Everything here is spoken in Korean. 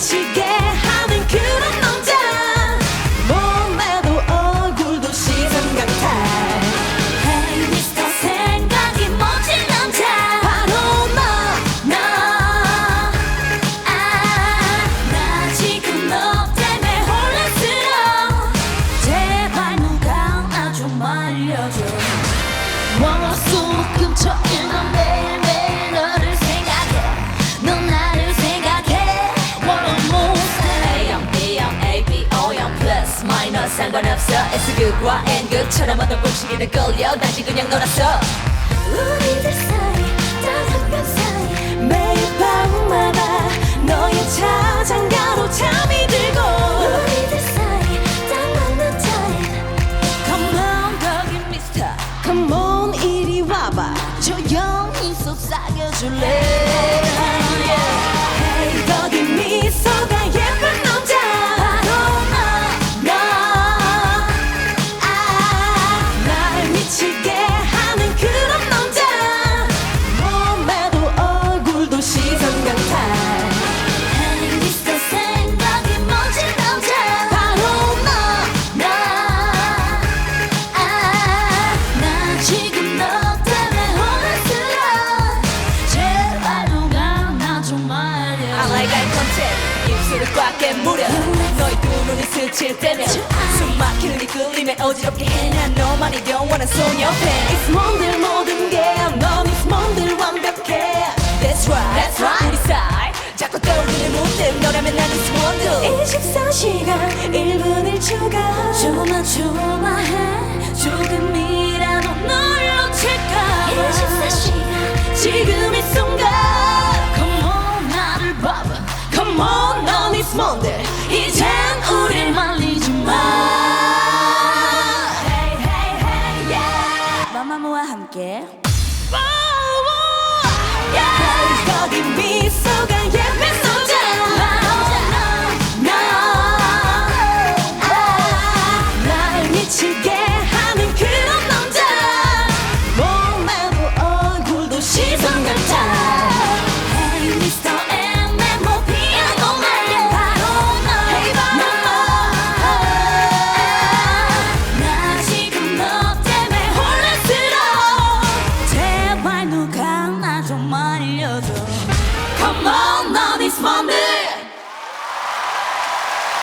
미치게 하는 그런 남자. 몸매도 얼굴도 시선 강탈 Hey 미스터 생각이 멋진 남자. 바로 너너. 나 지금 너 때문에 혼란스러워. 제발 누가 나좀 알려줘. 월수금토일 넌매 없어. S극과 N극처럼 어떤 공식에는 끌려. 다시 그냥 놀았어. 우리들 사이 단한뼘 사이. 매일 밤마다 너의 차장가로 잠이 들고. 우리들 사이 딱 맞는 타임 Come on 거기 미스터 Come on 이리 와봐. 조용히 속삭여줄래 contact 입술을 꽉 깨물어? 너의 두 눈이 스칠 때면 숨 막히는 이 끌림에 어지럽게 해난 너만이 영원한 소녀 팬 익스몬들 모든 게넌 익스몬들 완벽해. That's right. That's right. 우리 사이 자꾸 떠오르는 모습 너라면 난 익스몬들 24시간 1분 1초가. 조마 조마해. 조금이라도 널 놓칠까? 24시간 지금 이 순간 시선 같아